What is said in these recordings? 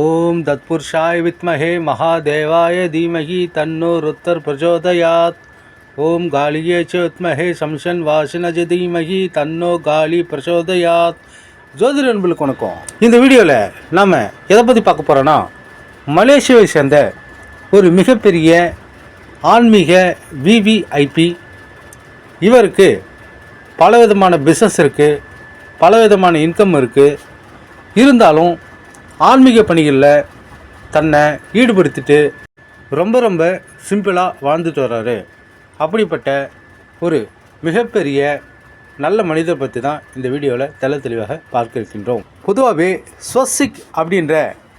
ஓம் தத்புருஷாய் வித்மஹே மகாதேவாய தீமகி தன்னோ ருத்தர் பிரச்சோதயாத் ஓம் காலியே சோத்மஹே சம்சன் வாசனஜ தீமகி தன்னோ காலி பிரச்சோதயாத் ஜோதிட நண்பர்களுக்கு வணக்கம். இந்த வீடியோவில் நாம் எதை பற்றி பார்க்க போகிறோன்னா மலேசியாவை சேர்ந்த ஒரு மிகப்பெரிய ஆன்மீக விவிஐபி இவருக்கு பலவிதமான பிஸ்னஸ் இருக்குது பலவிதமான இன்கம் இருக்குது இருந்தாலும் ஆன்மீக பணிகளில் தன்னை ஈடுபடுத்திட்டு ரொம்ப ரொம்ப சிம்பிளாக வாழ்ந்துட்டு வர்றாரு. அப்படிப்பட்ட ஒரு மிகப்பெரிய நல்ல மனிதர் பற்றி தான் இந்த வீடியோவில் தெல தெளிவாக பார்க்க இருக்கின்றோம் பொதுவாகவே ஸ்வசிக் அப்படின்ற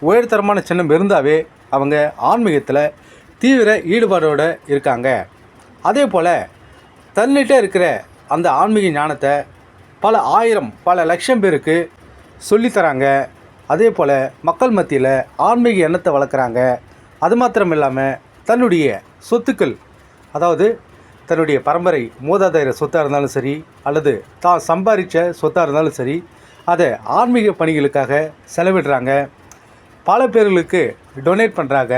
உயர்தரமான சின்னம் இருந்தாவே அவங்க ஆன்மீகத்தில் தீவிர ஈடுபாடோடு இருக்காங்க. அதே போல் தன்னிட்ட இருக்கிற அந்த ஆன்மீக ஞானத்தை பல ஆயிரம் பல லட்சம் பேருக்கு சொல்லித்தராங்க அதே போல் மக்கள் மத்தியில் ஆன்மீக எண்ணத்தை வளர்க்குறாங்க. அது மாத்திரம் இல்லாமல் தன்னுடைய சொத்துக்கள் அதாவது தன்னுடைய பரம்பரை மூதாதையர சொத்தாக இருந்தாலும் சரி அல்லது தான் சம்பாதிச்ச சொத்தாக இருந்தாலும் சரி அதை ஆன்மீக பணிகளுக்காக செலவிடுறாங்க. பல பேர்களுக்கு டொனேட் பண்ணுறாங்க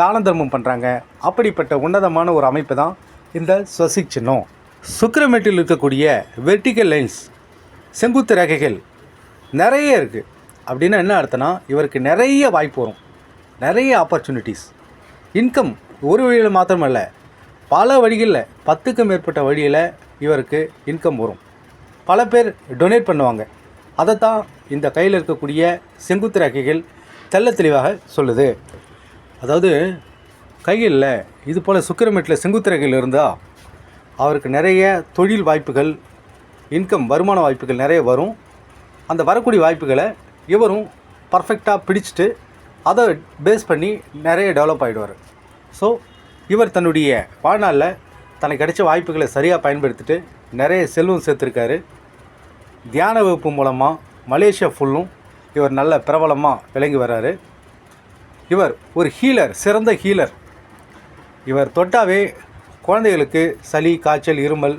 தான தர்மம் பண்ணுறாங்க அப்படிப்பட்ட உன்னதமான ஒரு அமைப்பு தான் இந்த ஸ்வசிக் சின்னம். சுக்கிரமேட்டில் இருக்கக்கூடிய வெர்டிக்கல் லைன்ஸ் செங்குத்து ரேகைகள் நிறைய இருக்குது அப்படின்னா என்ன அர்த்தம்னா இவருக்கு நிறைய வாய்ப்பு வரும். நிறைய ஆப்பர்ச்சுனிட்டிஸ் இன்கம் ஒரு வழியில் மாத்திரமல்ல பல வழிகளில் பத்துக்கும் மேற்பட்ட வழியில் இவருக்கு இன்கம் வரும். பல பேர் டொனேட் பண்ணுவாங்க. அதை தான் இந்த கையில் இருக்கக்கூடிய செங்குத்து ரேகைகள் தெல்ல தெளிவாக சொல்லுது. அதாவது கையில் இது போல் சுக்கிரமேட்டில் செங்குத்து ரேகைகள் இருந்தால் அவருக்கு நிறைய தொழில் வாய்ப்புகள் இன்கம் வருமான வாய்ப்புகள் நிறைய வரும். அந்த வரக்கூடிய வாய்ப்புகளை இவரும் பர்ஃபெக்டாக பிடிச்சிட்டு அதை பேஸ் பண்ணி நிறைய டெவலப் ஆகிடுவார் ஸோ இவர் தன்னுடைய வாழ்நாளில் தனக்கு கிடைச்ச வாய்ப்புகளை சரியாக பயன்படுத்திட்டு நிறைய செல்வம் சேர்த்துருக்காரு. தியான வகுப்பு மூலமாக மலேசியா ஃபுல்லும் இவர் நல்ல பிரபலமாக விளங்கி வர்றாரு. இவர் ஒரு ஹீலர் சிறந்த ஹீலர் இவர் தொட்டாவே குழந்தைகளுக்கு சளி காய்ச்சல் இருமல்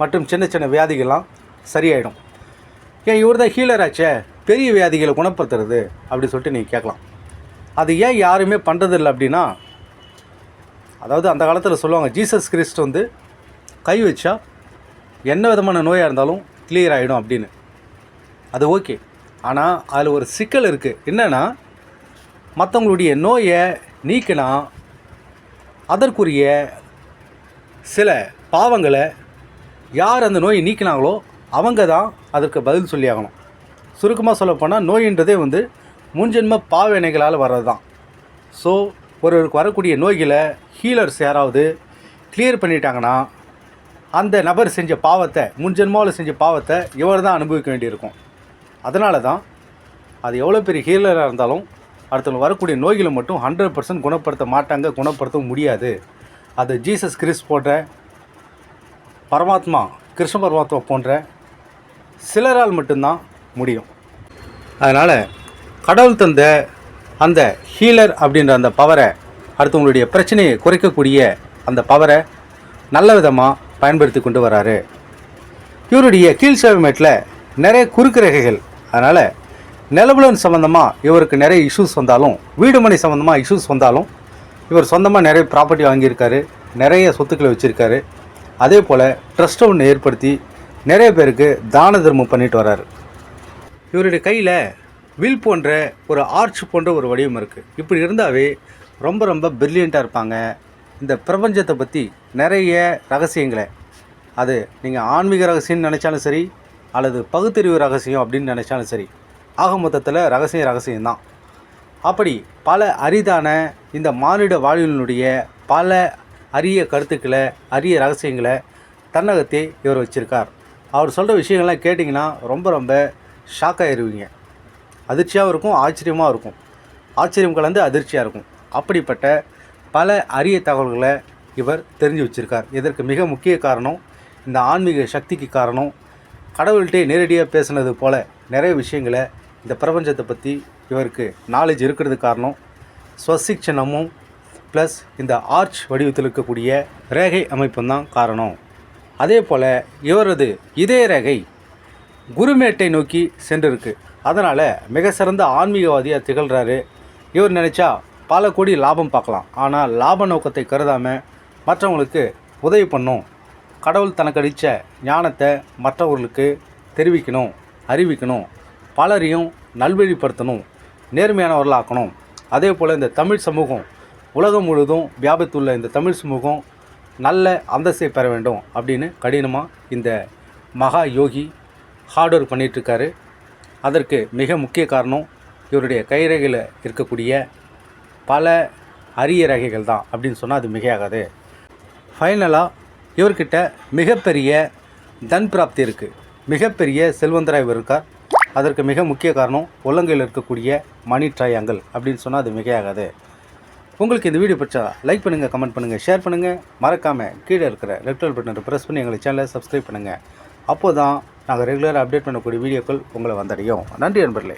மற்றும் சின்ன சின்ன வியாதிகள்லாம் சரியாயிடும். ஏன் இவர் தான் ஹீலர் ஆச்சே? பெரிய வியாதிகளை குணப்படுத்துறது அப்படி சொல்லிட்டு நீங்கள் கேட்கலாம். அது ஏன் யாருமே பண்ணுறதில்ல அப்படின்னா அதாவது அந்த காலத்தில் சொல்லுவாங்க ஜீசஸ் கிறிஸ்ட் வந்து கை வச்சா என்ன விதமான நோயாக இருந்தாலும் கிளியர் ஆகிடும் அப்படின்னு. அது ஓகே. ஆனால் அதில் ஒரு சிக்கல் இருக்குது என்னென்னா மற்றவங்களுடைய நோயை நீக்கினா அதற்குரிய சில பாவங்களை யார் அந்த நோயை நீக்கினாங்களோ அவங்க தான் அதற்கு பதில் சொல்லி ஆகணும். சுருக்கமாக சொல்லப்போனால் நோயின்றதே வந்து முன்ஜென்ம பாவனைகளால் வர்றது தான் ஸோ ஒருவருக்கு வரக்கூடிய நோய்களை ஹீலர்ஸ் யாராவது கிளியர் பண்ணிட்டாங்கன்னா அந்த நபர் செஞ்ச பாவத்தை முன்ஜென்மாவில் செஞ்ச பாவத்தை இவர் தான் அனுபவிக்க வேண்டியிருக்கும். அதனால தான் அது எவ்வளோ பெரிய ஹீலராக இருந்தாலும் அடுத்தவங்க வரக்கூடிய நோய்களை மட்டும் ஹண்ட்ரட் பர்சன்ட் குணப்படுத்த மாட்டாங்க குணப்படுத்தவும் முடியாது. அது ஜீசஸ் கிறிஸ் போன்ற பரமாத்மா கிருஷ்ண பரமாத்மா போன்ற சிலரால் மட்டும்தான் முடியும். அதனால் கடவுள் தந்த அந்த ஹீலர் அப்படின்ற அந்த பவரை அடுத்தவங்களுடைய பிரச்சனையை குறைக்கக்கூடிய அந்த பவரை நல்ல விதமாக பயன்படுத்தி கொண்டு வராரு. இவருடைய கீழ் சேவைமேட்டில் நிறைய குறுக்கு ரேகைகள். அதனால் நிலபுலன் சம்மந்தமாக இவருக்கு நிறைய இஷ்யூஸ் வந்தாலும் வீடுமனை சம்மந்தமாக இஷ்யூஸ் வந்தாலும் இவர் சொந்தமாக நிறைய ப்ராப்பர்ட்டி வாங்கியிருக்காரு நிறைய சொத்துக்களை வச்சுருக்காரு. அதே போல் ட்ரஸ்ட் ஒன்று ஏற்படுத்தி நிறைய பேருக்கு தான தர்மம் பண்ணிட்டு வராரு. இவருடைய கையில் வில் போன்ற ஒரு ஆர்ச் போன்ற ஒரு வடிவம் இருக்குது இப்படி இருந்தாவே ரொம்ப ரொம்ப பிரில்லியண்ட்டாக இருப்பாங்க. இந்த பிரபஞ்சத்தை பற்றி நிறைய ரகசியங்களை. அது நீங்கள் ஆன்மீக ரகசியம்னு நினச்சாலும் சரி அல்லது பகுத்தறிவு ரகசியம் அப்படின்னு நினச்சாலும் சரி ஆக மொத்தத்தில் ரகசியம் ரகசியம்தான். அப்படி பல அரிதான இந்த மானிட வாழ்வினுடைய பல அரிய கருத்துக்களை அரிய ரகசியங்களை தன்னகத்தே இவர் வச்சுருக்கார். அவர் சொல்கிற விஷயங்கள்லாம் கேட்டிங்கன்னா ரொம்ப ரொம்ப ஷாக் ஆயிருவீங்க அதிர்ச்சியாகவும் இருக்கும் ஆச்சரியமாக இருக்கும். ஆச்சரியம் கலந்து அதிர்ச்சியாக இருக்கும். அப்படிப்பட்ட பல அரிய தகவல்களை இவர் தெரிஞ்சு வச்சிருக்கார். இதற்கு மிக முக்கிய காரணம் இந்த ஆன்மீக சக்திக்கு காரணம் கடவுள்கிட்டே நேரடியாக பேசுனது போல் நிறைய விஷயங்களை இந்த பிரபஞ்சத்தை பற்றி இவருக்கு நாலேஜ் இருக்கிறது காரணம் ஸ்வசிக் ப்ளஸ் இந்த ஆர்ச் வடிவத்தில் இருக்கக்கூடிய ரேகை அமைப்பும் தான் காரணம். அதே போல் இவரது இதய ரேகை குருமேட்டை நோக்கி சென்றிருக்கு. அதனால் மிக சிறந்த ஆன்மீகவாதியாக திகழ்கிறாரு இவர் நினச்சா பல கோடி லாபம் பார்க்கலாம். ஆனால் லாப நோக்கத்தை கருதாமல் மற்றவங்களுக்கு உதவி பண்ணும். கடவுள் தனக்கு அடித்த ஞானத்தை மற்றவர்களுக்கு தெரிவிக்கணும் அறிவிக்கணும். பலரையும் நல்வழிப்படுத்தணும் நேர்மையானவர்களாக்கணும். அதே போல் இந்த தமிழ் சமூகம் உலகம் முழுவதும் வியாபித்துள்ள இந்த தமிழ் சமூகம் நல்ல அந்தஸ்தை பெற வேண்டும் அப்படின்னு கடினமாக இந்த மகா யோகி ஹார்ட் ஒர்க் பண்ணிகிட்ருக்காரு அதற்கு மிக முக்கிய காரணம் இவருடைய கைரேகையில் இருக்கக்கூடிய பல அரிய ரகைகள் தான் அப்படின்னு சொன்னால் அது மிகையாகாது. ஃபைனலாக இவர்கிட்ட மிகப்பெரிய தன் பிராப்தி இருக்குது மிகப்பெரிய செல்வந்தராக இவர் இருக்கார். அதற்கு மிக முக்கிய காரணம் உள்ளங்கையில் இருக்கக்கூடிய மணி ட்ரையாங்கிள் அப்படின்னு சொன்னால் அது மிகையாகாது. உங்களுக்கு இந்த வீடியோ பிடிச்சா லைக் பண்ணுங்கள் கமெண்ட் பண்ணுங்கள் ஷேர் பண்ணுங்கள் மறக்காமல் கீழே இருக்கிற ரெட் பட்டனை ப்ரெஸ் பண்ணி எங்களை சேனலை சப்ஸ்கிரைப் பண்ணுங்கள் அப்போ தான் நாங்கள் ரெகுலராக அப்டேட் பண்ணக்கூடிய வீடியோக்கள் உங்களை வந்தடையும். நன்றி நண்பர்களே.